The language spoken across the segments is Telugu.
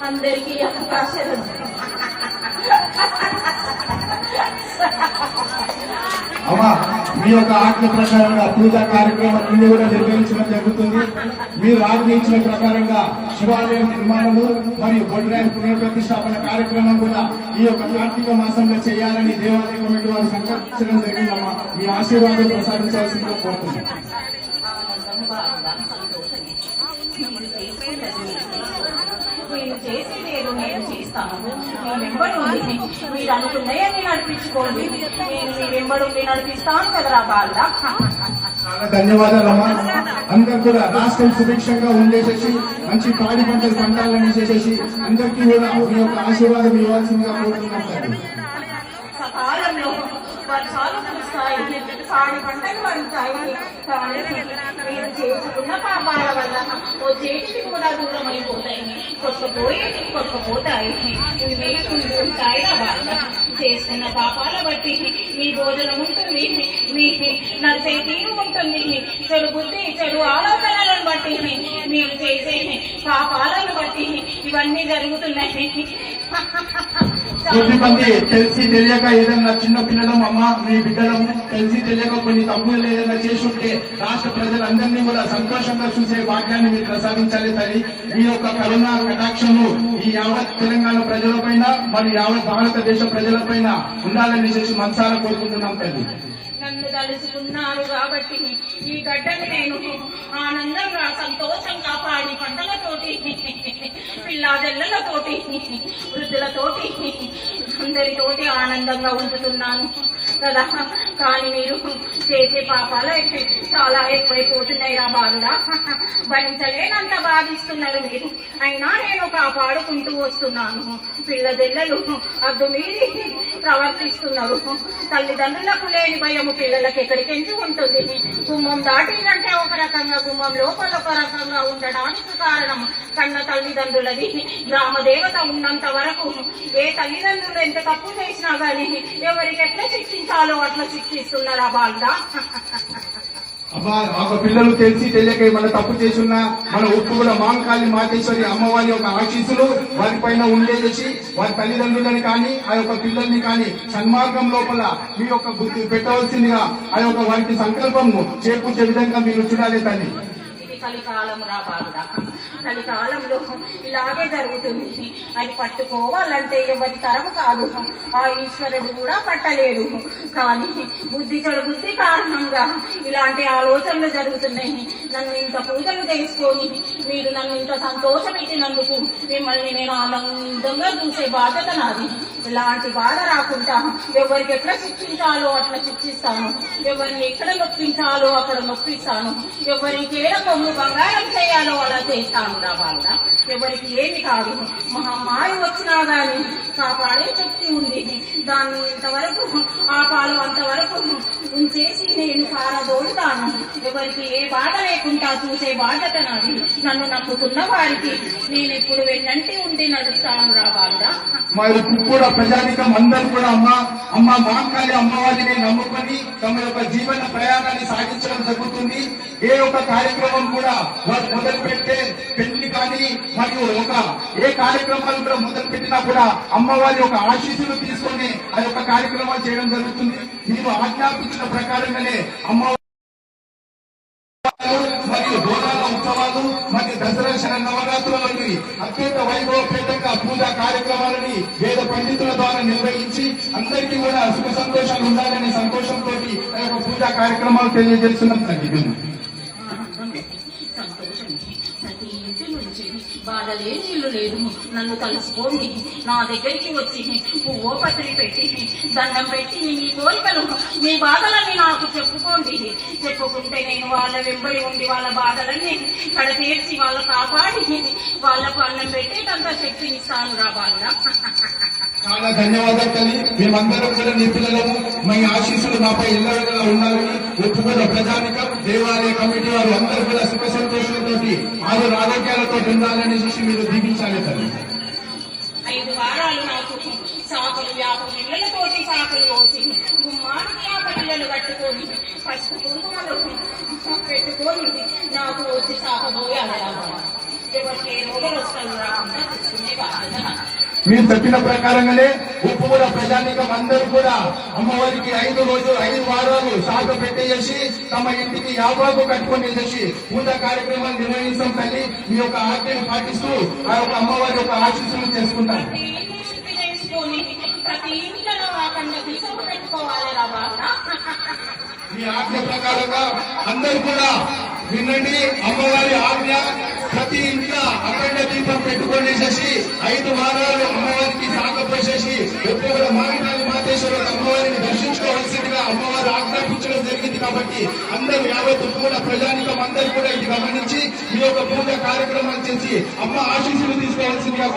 అందరికీ అవకాశం అమ్మా మీ యొక్క ఆజ్ఞ ప్రకారంగా పూజా కార్యక్రమం కార్యక్రమాన్ని కూడా నిర్వహించడం జరుగుతుంది. మీరు ఆజ్ఞ ఇచ్చిన ప్రకారంగా శివాలయం నిర్మాణము మరియు బొడ్రాయి పునర్ప్రతిష్టాపన కార్యక్రమం కూడా ఈ యొక్క కార్తీక మాసంలో చేయాలని దేవాలయ కమిటీ వారు సంకల్పించడం జరిగిందమ్మా. మీ ఆశీర్వాదం ప్రసాదించాల్సిందిగా కోరుతున్నాను చేసేది ఏదో నేను చేస్తాను. మీ వెంబడి ఉంది మీరు అనుకున్నాయని నడిపించుకోండి. నేను మీ వెంబడి ఉండి నడిపిస్తాను కదరా బాల చాలా ధన్యవాదాలమ్మా అందరూ కూడా రాష్ట్రం సుభిక్షంగా ఉండేసేసి మంచి పాడి పంటలు పండాలని చేసేసి అందరికీ కూడా మీ యొక్క ఆశీర్వాదం ఇవ్వాల్సిందిగా కోరుతున్నాం. సకాలంలో వర్షాలు కురుస్తాయి పాడి పంటలు పండుతాయి. కానీ మీరు చేసుకున్న పాపాల వల్ల ఓ చేతికి కూడా దూరం అయిపోతాయి. కొట్టుకుపోయి కొట్టుకుపోతాయి. ఇవి మీకు ఉంటాయి నా బాధ చేసుకున్న పాపాల బట్టి మీ భోజనం ఉంటుంది. మీ నడిచే తీరు ఉంటుంది. చెడు బుద్ధి చెడు ఆలోచనలను బట్టి మీరు చేసే పాపాలను బట్టి ఇవన్నీ జరుగుతున్నాయి. కొద్ది మంది తెలిసి తెలియక ఏదైనా చిన్న పిల్లలం అమ్మ మీ బిడ్డలము తెలిసి తెలియక కొన్ని తప్పులు ఏదైనా చేసి ఉంటే రాష్ట్ర ప్రజలందరినీ కూడా సంతోషంగా చూసే భాగ్యాన్ని మీరు ప్రసాదించాలి తల్లి. మీ యొక్క కరోనా కటాక్షము ఈ యావత్ తెలంగాణ ప్రజలపైన మరి యావత్ భారతదేశ ప్రజలపైన ఉండాలని చేసి మనసారా కోరుకుంటున్నాం తల్లి. తలుచుకున్నారు కాబట్టి ఈ గడ్డని నేను ఆనందంగా సంతోషంగా పాడి పంటలతోటి పిల్లాజల్లలతోటి వృద్ధులతోటి అందరితోటి ఆనందంగా ఉంటున్నాను కదా. కానీ మీరు చేసే పాపాలు అయితే చాలా ఎక్కువైపోతున్నాయి రా బాలుడా. భరించలేనంత బాధిస్తున్నారు మీరు. అయినా నేను కాపాడుకుంటూ వస్తున్నాను. పిల్లదెల్లలు అద్దు మీరి ప్రవర్తిస్తున్నారు. తల్లిదండ్రులకు లేని భయము పిల్లలకి ఎక్కడికెంచి ఉంటుంది? గుమ్మం దాటిందంటే ఒక రకంగా గుమ్మం లోపల ఒక రకంగా ఉండడానికి కారణం కన్న తల్లిదండ్రులది. గ్రామ దేవత ఉన్నంత వరకు ఏ తల్లిదండ్రులు ఎంత తప్పు చేసినా గానీ ఎవరికి ఎట్లా శిక్షించాలో అట్లా శిక్ష అబ్బా ఒక పిల్లలు తెలిసి తెలియక మన తప్పు చేసున్నా మన ఉప్పు కూడా మాంకాళి మాతేశ్వరి అమ్మవారి యొక్క ఆశీస్సులు వారి పైన ఉండేసి వారి తల్లిదండ్రులని కానీ ఆ యొక్క పిల్లల్ని కానీ సన్మార్గం లోపల మీ యొక్క బుద్ధి పెట్టవలసిందిగా ఆ యొక్క వారికి సంకల్పము చేకూర్చే విధంగా మీరు చూడాలి తల్లి. కలికాలం రా కలికాలంలో ఇలాగే జరుగుతుంది. అది పట్టుకోవాలంటే ఎవరి తరం కాదు. ఆ ఈశ్వరుడు కూడా పట్టలేడు. కానీ బుద్ధి చెడు బుద్ధి కారణంగా ఇలాంటి ఆలోచనలు జరుగుతున్నాయి. నన్ను ఇంత పూజలు చేసుకొని మీరు నన్ను ఇంత సంతోషం ఇచ్చినందుకు మిమ్మల్ని నేను ఆనందంగా చూసే బాధ్యత నాది. ఇలాంటి బాధ రాకుండా ఎవరికి ఎట్లా శిక్షించాలో అట్లా శిక్షిస్తాను. ఎవరిని ఎక్కడ నొప్పించాలో అక్కడ నొప్పిస్తాను. ఎవరికి ఏ కొమ్ము బంగారం చేయాలో అలా చేస్తాను. రా వాళ్ళ ఎవరికి ఏమి కాదు. మహమ్మారి వచ్చినా గాని కాపాడే శక్తి ఉంది. దాన్ని ఇంతవరకు ఆపాలు అంతవరకు ఉంచేసి నేను పారదోడుతాను ఎవరికి ఏ బాధ లేకుండా చూసే బాధ్యత నాది. నన్ను నమ్ముకున్న వారికి నేను ఎప్పుడు వెన్నంటి ఉండి నడుస్తాను రా వాళ్ళ మరి కూడా ప్రజానికం అందరూ కూడా అమ్మ అమ్మ మాంకాళి అమ్మవారిని నమ్ముకొని తమ యొక్క జీవన ప్రయాణాన్ని సాగించడం జరుగుతుంది. ఏ ఒక్క కార్యక్రమం కూడా వారు మొదలు పెట్టే పెళ్ళి కానీ మరియు ఒక ఏ కార్యక్రమాలు కూడా మొదలు పెట్టినా కూడా అమ్మవారి యొక్క ఆశీస్సులు తీసుకొని ఆ యొక్క కార్యక్రమాలు చేయడం జరుగుతుంది. మీరు ఆజ్ఞాపించిన ప్రకారంగానే అమ్మవారి మరియు బోనాల ఉత్సవాలు మరియు దసరా శన నవరాత్రుల వంటి అత్యంత వైభవపేతంగా పూజా కార్యక్రమాలని వేద పండితుల ద్వారా నిర్వహించి అందరికీ కూడా సుఖ సంతోషాలు ఉండాలనే సంతోషంతో ఆ యొక్క పూజా కార్యక్రమాలు తెలియజేస్తున్నాం. తగ్గిపోయింది సంతోషం ప్రతి ఇంటి నుంచి అదే నీళ్ళు లేదు నన్ను కలుసుకోండి. నా దగ్గరికి వచ్చి పువ్వో పత్రి పెట్టి దండం పెట్టి మీ కోరికలు మీ బాధలన్నీ నాకు చెప్పుకోండి. చెప్పుకుంటే నేను వాళ్ళ వెంబడి ఉండి వాళ్ళ బాధలన్నీ కడ తీర్చి వాళ్ళ కాపాడి వాళ్ళకు అన్నం పెట్టేటంత శక్తినిస్తాను రా బాగా చాలా ధన్యవాదాలు తల్లి. మేమందరం కూడా నీ పిల్లలము. మీ ఆశీస్సులు మాపై ఎల్లవేళలా ఉండాలని ఒప్పుకున్న ప్రజానికం దేవాలయ కమిటీ వారు అందరూ కూడా సుఖ సంతోషాలతో ఆరు ఆరోగ్యాలతో ఉండాలని చూసి మీరు దీపించాలి తల్లి. ఐదు వారాలు నాకు సాకులు యాభై నెలలతోటి సాకులు పోసి గుమ్మానికి యాభై నెలలు కట్టుకొని పసుపు కుంకుమలు పెట్టుకొని నాకు వచ్చి సాకబోయాలి ఎవరికి ఏ రోగం వస్తుందా అందరూ చూసుకునే బాధ్యత మీరు చెప్పిన ప్రకారంగానే ఉప్పుల ప్రజానికం అందరూ కూడా అమ్మవారికి ఐదు రోజులు ఐదు వారాలు శాఖ పెట్టేసి తమ ఇంటికి యాభాకు కట్టుకొని వేసేసి పూజ కార్యక్రమాలు నిర్వహించడం తల్లి మీ యొక్క ఆజ్ఞను పాటిస్తూ ఆ యొక్క అమ్మవారి యొక్క ఆశీస్సులు చేసుకుంటారు. ఈ ఆజ్ఞ ప్రకారంగా అందరూ కూడా వినండి అమ్మవారి ఆజ్ఞ ప్రతి ఇంట్లో అఖండ దీపం పెట్టుకొనేసేసి ఐదు వారాలు అమ్మవారికి సాగపోసేసి ఎప్పుడు కూడా మామిడాలి మాతేశ్వర అమ్మవారిని దర్శించుకోవాల్సిందిగా అమ్మవారు ఆజ్ఞాపించడం జరిగింది కాబట్టి అందరూ యావత్ కూడా ప్రజానికం అందరూ కూడా ఇది గమనించి ఈ యొక్క పూజ కార్యక్రమాలు చేసి అమ్మ ఆశీస్సులు తీసుకోవాల్సిందిగా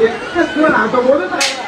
这是哪个我都不